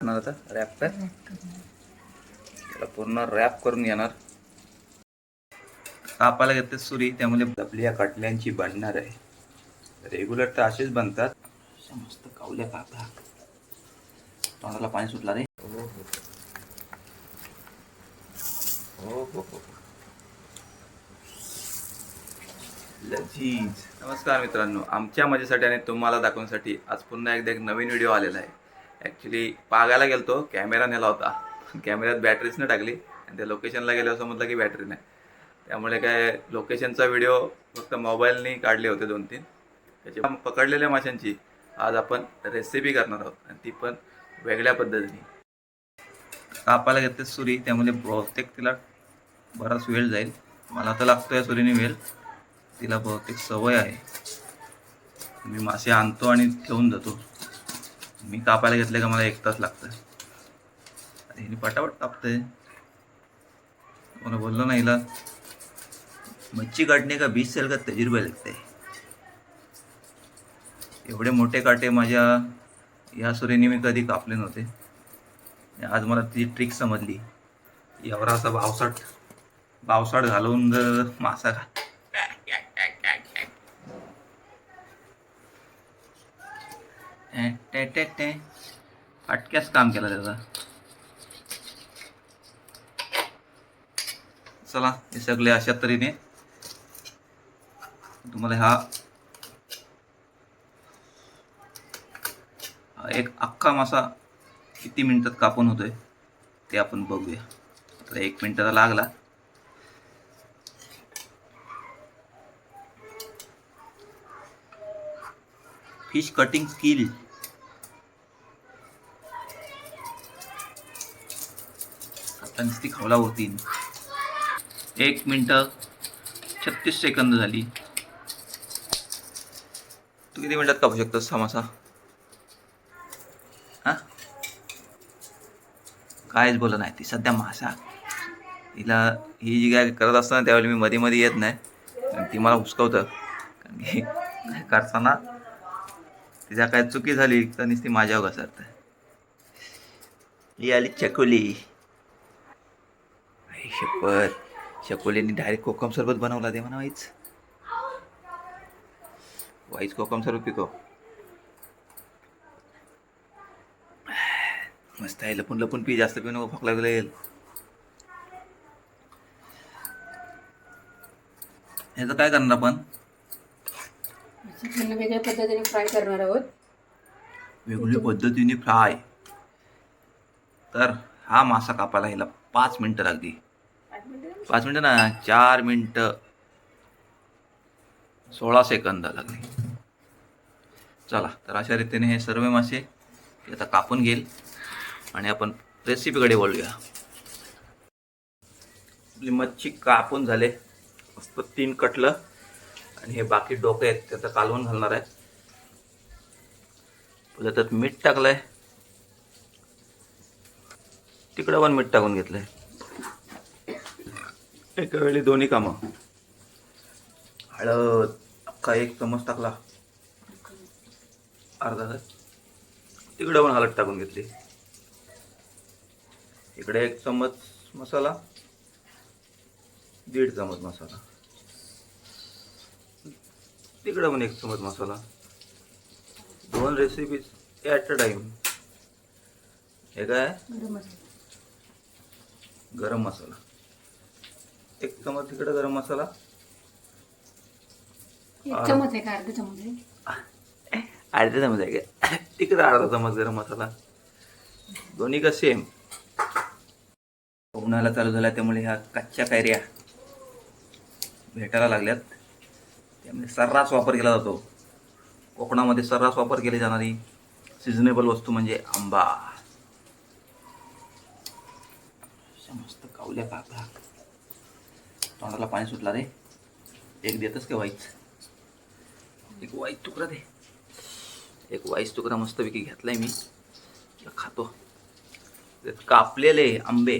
करणार आता? Rap pack त्याला पूर्ण रॅप करून घेणार. कापायला घेते सुरी त्यामुळे आपली या कटल्यांची बनणार आहे. रेग्युलर तर असेच बनतात. मस्त कावल्या कापा तोंडाला पाणी सुटला रे. हो हो हो हो हो लजीज. नमस्कार मित्रांनो. आमच्या मजेसाठी आणि तुम्हाला दाखवण्यासाठी आज पुन्हा एकदा एक नवीन व्हिडिओ आलेला आहे. ॲक्च्युली पागायला गेलतो कॅमेरा नेला होता. कॅमेऱ्यात बॅटरीच नाही टाकली. आणि त्या लोकेशनला गेल्यावर समजलं की बॅटरी नाही. त्यामुळे काय लोकेशनचा व्हिडिओ फक्त मोबाईलनी काढले होते दोन तीन त्याचे पकडलेल्या माशांची. आज आपण रेसिपी करणार आहोत. आणि ती पण वेगळ्या पद्धतीने. कापायला घेते सुरी. त्यामुळे बहुतेक तिला बराच वेळ जाईल. मला तर लागतो या सुरीने वेळ. तिला बहुतेक सवय आहे. मी मासे आणतो आणि ठेवून जातो मी कापायला घेतले का मला एक तास लागतं आणि हिने पटापट कापते मला बोललो ना हिला मच्छी काटणे का बीस सेल का तजुर्बा लागते? एवढे मोठे काटे माझ्या या सुरीने मी कधी कापले नव्हते. आज मला ती ट्रिक समजली. एवढा असा बावसाट बावसाट घालवून जर मासा खा टे- टे- टे- अटक्याच काम केलं त्याचा. चला हे सगळे अशा तऱ्हेने. तुम्हाला हा एक अख्खा मासा किती मिनिटात कापून होतोय ते आपण बघूया. आता एक मिनिटाचा लागला. Fish cutting skill. आता नुसती खावला होती. एक मिनटं. छत्तीस सेकंद झाली. तू किती मिनटात कापू शकतोस समासा? मासा हा? कायच बोला नाही ती सध्या मासा. तिला ही जी काय करत असताना त्यावेळी मी मध्ये मध्ये येत नाही. आणि ती मला हुसकवतं. कारण की काय करताना तिचा काय चुकी झाली तर नुसती माझ्यावर घसरत. ही आली चकोली. शपथ. शकोलीने डायरेक्ट कोकम सरबत बनवला ते म्हणा वाईच वाईच कोकम सरबत पिको. मस्त आहे लपून लपून पी जास्त पिऊ नको भूक लागेल. ह्याचं काय करणार आपण? चिकन वेगळ्या पद्धतीने फ्राय करणार आहोत. वेगवेगळ्या पद्धतीने फ्राय तर हा मासा कापायला ह्याला पाच मिनटं लागली. पाच मिनिटं ना चार मिनटं. सोळा सेकंद लागली. चला तर अशा रीतीने हे सर्व मासे आता कापून घेईल आणि आपण रेसिपीकडे वळूया. आपली मच्छी कापून झाले. मस्त तीन कटलं. आणि हे बाकी डोके आहेत त्याचं कालवून घालणार आहे पुन्हा त्यात मीठ टाकलंय. तिकडं पण मीठ टाकून घेतलंय. एका वेळी दोन्ही कामं. हळद अख्खा एक चमच टाकला. अर्धा तिकडं पण हळद टाकून घेतली. इकडे एक चमच मसाला. दीड चमच मसाला. तिकडं पण एक चमच मसाला. दोन रेसिपीज ॲट अ टाइम हे काय? गरम मसाला. गरम मसाला. एक चमच तिकडे गरम मसाला. एक चमच आहे का अर्धा चमच आहे? अर्धा चमच आहे का? तिकडे अर्धा चमच गरम मसाला. दोन्ही का सेम उन्हाळा चालू झाला त्यामुळे ह्या कच्च्या कैऱ्या भेटायला लागल्यात. त्यामुळे सर्रास वापर केला जातो. कोकणामध्ये सर्रास वापर केली जाणारी सिजनेबल वस्तू म्हणजे आंबा. अशा मस्त कावल्या काका तोंडाला पाणी सुटला रे. एक देतच का वाईच? एक वाईट तुकडा दे. एक वाईस तुकडा मस्तपैकी घेतलाय मी. खातो. त्यात कापलेले आंबे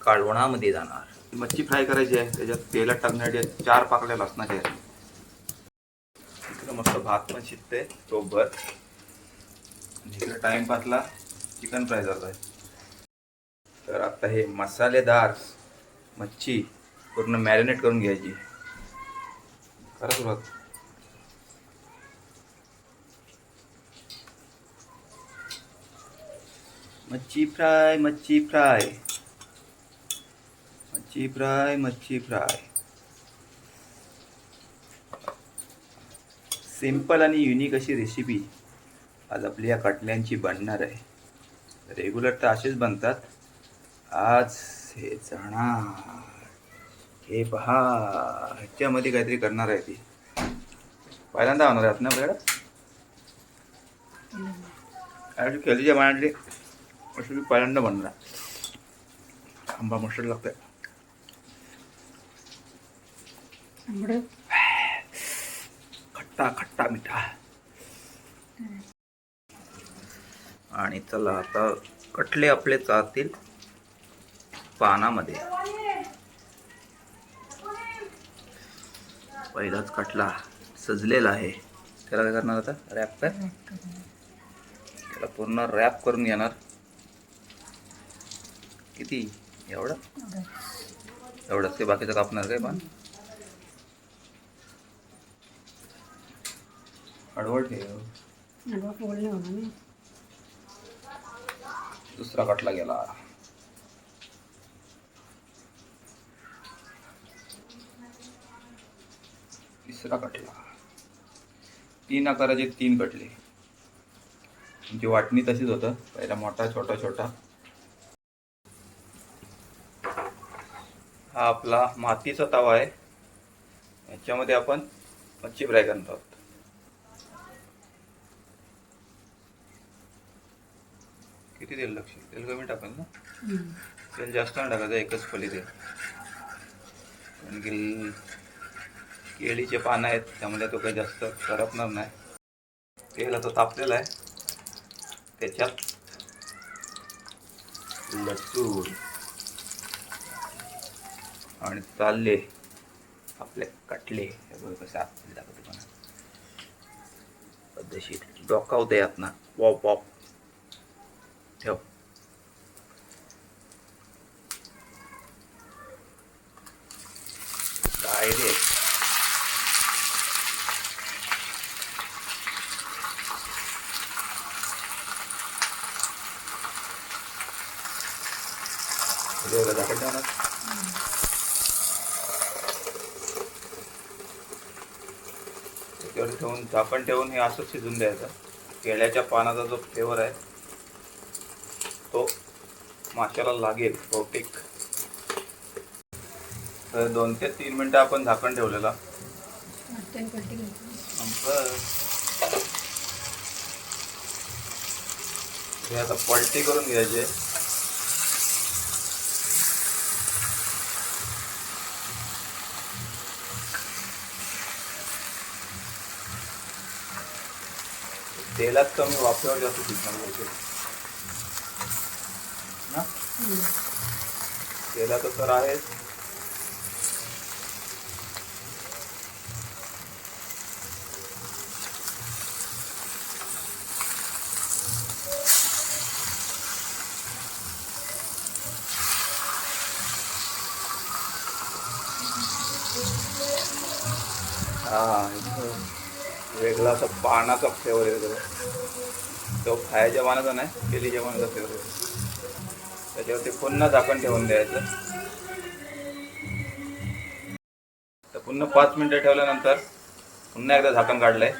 काळवणामध्ये जाणार. मच्छी फ्राय करायची आहे. त्याच्यात तेलात टाकण्यासाठी चार पाकळ्या लसणाच्या आहेत. इकडं मस्त भात पण शिजते सोबत इकडं टाइमपासला चिकन फ्राय करत आहे. तर आता हे मसालेदार मच्छी पूर्ण मॅरिनेट करून घ्यायची. करा सुरुवात. मच्छी फ्राय मच्छी फ्राय. मच्छी फ्राय मच्छी फ्राय. सिंपल आणि युनिक अशी रेसिपी आज आपली या कटल्यांची बनणार आहे. रेग्युलर तर असेच बनतात. आज हे चणा हे पहा ह्याच्यामध्ये काहीतरी करणार आहे ती. पहिल्यांदा होणार आहे ना आपल्याकडं आणि केलीच्या मांडली अशी मी पहिल्यांदा बनणार आंबा मस्त लागतंय. आंबट खट्टा खट्टा मिठा आणि चला आता कटले आपले चालतील पानामध्ये पहिलाच कटला सजलेला आहे त्याला काय करणार आता रॅप काय त्याला पूर्ण रॅप करून घेणार किती एवढं एवढंच ते बाकीचं कापणार काय पण हळवळ ठेव दुसरा कटला गेला. तिसरा कटला. तीन आकाराचे तीन कटले. तुमची वाटणी तशीच होतं. पहिला मोठा छोटा छोटा. हा आपला मातीचा तवा आहे. याच्यामध्ये आपण मच्छी फ्राय करणार आहोत. किती तेल लागशील तेल कमी टाकाल ना. तेल जास्त नाही टाकायचं एकच फली तेल कारण की केळीचे पानं आहेत त्यामुळे तो काही जास्त करपणार नाही. तेल आता तापलेलं आहे. त्याच्यात लसूण आणि चालले आपले कटले. हे कसे दाखवतो पण पद्धतशीर. डोकावते यात ना पॉप पॉप ठेव. ठेवणार त्याच्यावर ठेवून झाकण ठेवून हे असंच शिजून द्यायचं. केळ्याच्या पानाचा जो फ्लेवर आहे माशाला लागेल बहुतेक तर दोन ते तीन मिनटं आपण झाकण ठेवलेला. हे आता पलटी करून घ्यायचे तेलात कमी वाफेवर जास्त हम्म. तेलाचं तर आहेच. वेगळा असा पानाचा फ्लेवर येतो तो खायच्या पानाचा नाही केलीच्या पानाचा फ्लेवर येतो त्याच्यावरती पुन्हा झाकण ठेवून द्यायचं. तर पुन्हा पाच मिनिटं ठेवल्यानंतर पुन्हा एकदा झाकण काढलंय.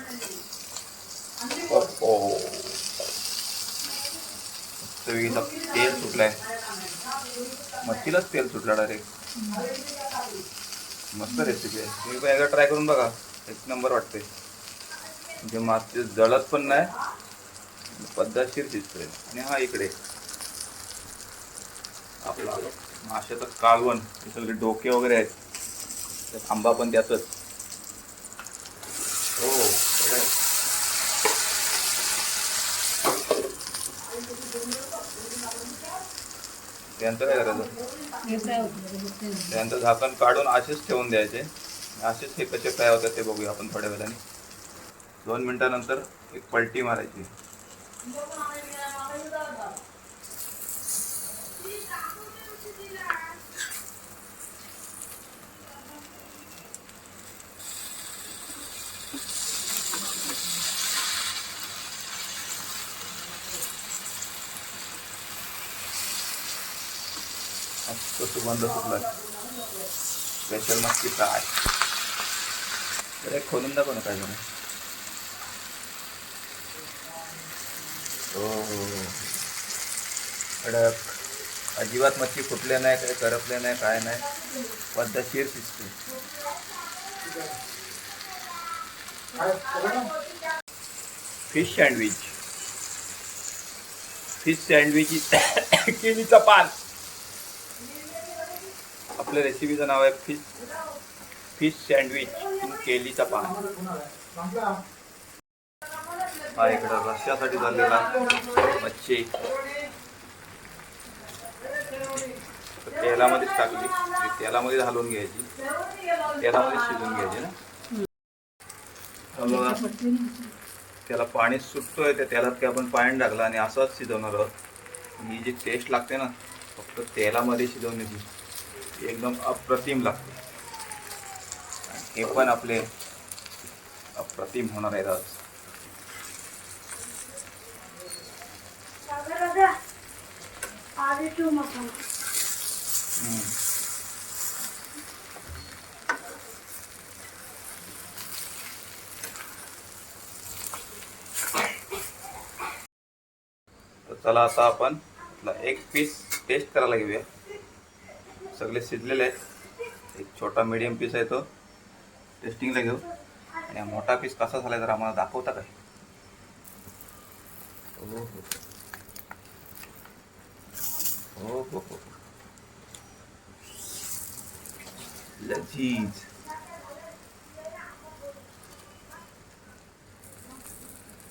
ओ चवीचा तेल सुटलंय. मच्छीलाच तेल सुटलं डायरेक्ट मस्त रेसिपी आहे. तुम्ही पण एकदा ट्राय करून बघा. एक नंबर वाटते म्हणजे मासे जळत पण नाही पद्धतशीर दिसतोय. आणि हा इकडे. आपला माशाचं कालवण हे सगळे डोके वगैरे आहेत. तर आंबा पण त्यातच. हो त्यांचं त्यानंतर काय करायचं? त्यांचं त्यानंतर झाकण काढून असेच ठेवून द्यायचे. असेच हे कसे काय होतात ते बघूया आपण थोड्या वेळाने. दोन मिनटानंतर एक पलटी मारायची. मस्त सुगंध सुटला स्पेशल मस्ती फ्राय तर एक खोलून दाखव ना काय जण हो, हो, हो. कडक. अजिबात मच्छी फुटले नाही काही करपले नाही काय नाही. पद्धतशीर शिजते फिश सँडविच फिश सँडविच केलीचा पान आपल्या रेसिपीचं नाव आहे फिश फिश सँडविच इन केलीचा पान हा इकडं रस्त्यासाठी झालेला मच्छी. तेलामध्येच टाकली. तेलामध्ये घालून घ्यायची. तेलामध्ये शिजून घ्यायची ना. त्याला पाणी सुटतोय त्या तेलात काय आपण पाणी टाकलं आणि असंच शिजवणार आहोत. ही जी टेस्ट लागते ना फक्त तेलामध्ये शिजवण्याची. एकदम अप्रतिम लागते. हे पण आपले अप्रतिम होणार आहेत आज. हम्म. तर चला आता आपण एक पीस टेस्ट करायला घेऊया. सगळे शिजलेले आहेत. एक छोटा मीडियम पीस आहे तो. टेस्टिंगला घेऊ. आणि हा मोठा पीस कसा झाला जर आम्हाला दाखवता काय हो हो हो हो हो लजीज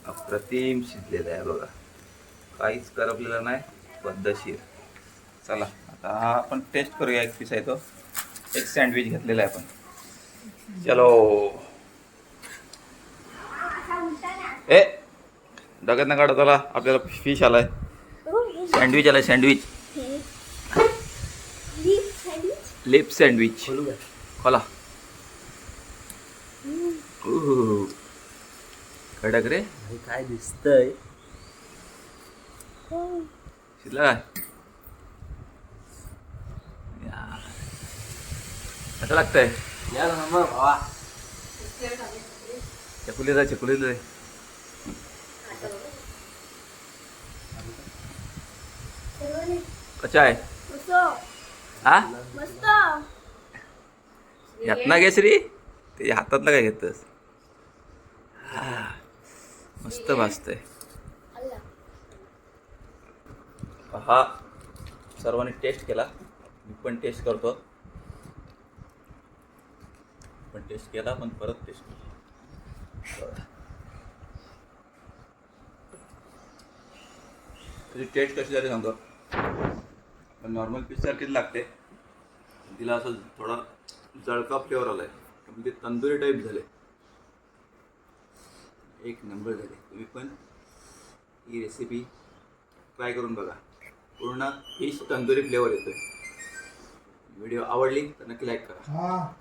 अप्रतिम शिजलेलं आहे बघा. काहीच करपलेलं नाही पद्धतशीर चला आता हा आपण टेस्ट करूया एक पीस आहे तो. एक सँडविच घेतलेला आहे आपण. चलो. ए डगत ना काढा चला आपल्याला फिश आलाय. सँडविच आलाय सँडविच लिप सँडविच खोला. कडक रे. काय दिसतंय? शिजला काय. कसं लागतंय? चकुली जाय चकुली जाय कशा आहे? हा? यातना घे श्री. ते हातातलं काय घेतस हा. मस्त भाजतंय हा सर्वांनी टेस्ट केला. मी पण टेस्ट करतो. पण टेस्ट केला पण परत टेस्ट केला त्याची टेस्ट कशी झाली सांगतो. नॉर्मल पीस सारखीच लागते. तिला असं थोडा जळका फ्लेवर आलाय. म्हणजे तंदुरी टाईप झाले. एक नंबर झाले. तुम्ही पण ही रेसिपी ट्राय करून बघा. पूर्ण फिश तंदुरी फ्लेवर येतोय. व्हिडिओ आवडली तर नक्की लाईक करा. हा.